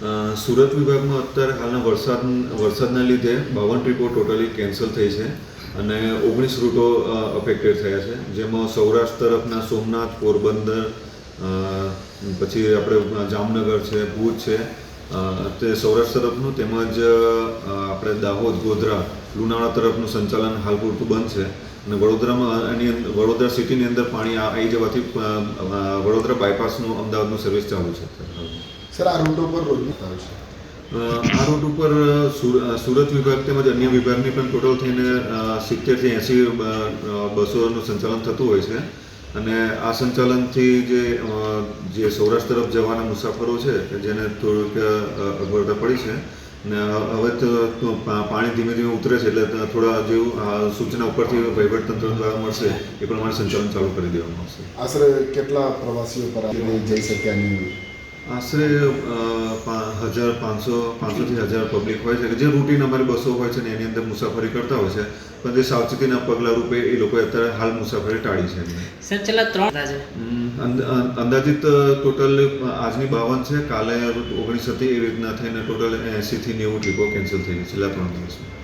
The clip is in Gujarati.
સુરત વિભાગમાં અત્યારે હાલના વરસાદ, વરસાદના લીધે બાવન ટ્રીપો ટોટલી કેન્સલ થઈ છે અને ઓગણીસ રૂટો અફેક્ટેડ થયા છે જેમાં સૌરાષ્ટ્ર તરફના સોમનાથ, પોરબંદર પછી આપણે જામનગર છે, ભુજ છે તે સૌરાષ્ટ્ર તરફનું તેમજ આપણે દાહોદ, ગોધરા, લુણાવાડા તરફનું સંચાલન હાલ પૂરતું બંધ છે અને વડોદરામાં એની વડોદરા સિટીની અંદર પાણી આવી જવાથી વડોદરા બાયપાસનું અમદાવાદનું સર્વિસ ચાલુ છે અત્યારે. સર આ રૂટ ઉપર રોજનું થાય છે? આ રૂટ ઉપર સુરત વિભાગ તેમજ અન્ય વિભાગની પણ ટોટલ થઈને સિત્તેરથી એંસી બસોનું સંચાલન થતું હોય છે. અને આ સંચાલનથી જે જે સૌરાષ્ટ્ર તરફ જવાના મુસાફરો છે કે જેને થોડુંક અગવડતા પડી છે ને હવે તો તો પાણી ધીમે ધીમે ઉતરે છે એટલે થોડા જેવું સૂચના ઉપરથી વહીવટતંત્ર દ્વારા મળશે એ પ્રમાણે સંચાલન ચાલુ કરી દેવામાં આવશે. આશરે કેટલા પ્રવાસીઓ પર જઈ શક્યા નહીં આશરે હજાર પાંચસો પાંચસોથી હજાર પબ્લિક હોય છે કે જે રૂટીન અમારી બસો હોય છે ને એની અંદર મુસાફરી કરતા હોય છે પણ જે સાવચેતીના પગલાં રૂપે એ લોકોએ અત્યારે હાલ મુસાફરી ટાળી છે સર છેલ્લા ત્રણ અંદાજિત ટોટલ આજની બાવન છે કાલે ઓગણીસ હતી એવી રીતના થઈને ટોટલ એંસીથી નેવું ટ્રીપો કેન્સલ થઈ ગઈ છેલ્લા ત્રણ દિવસમાં.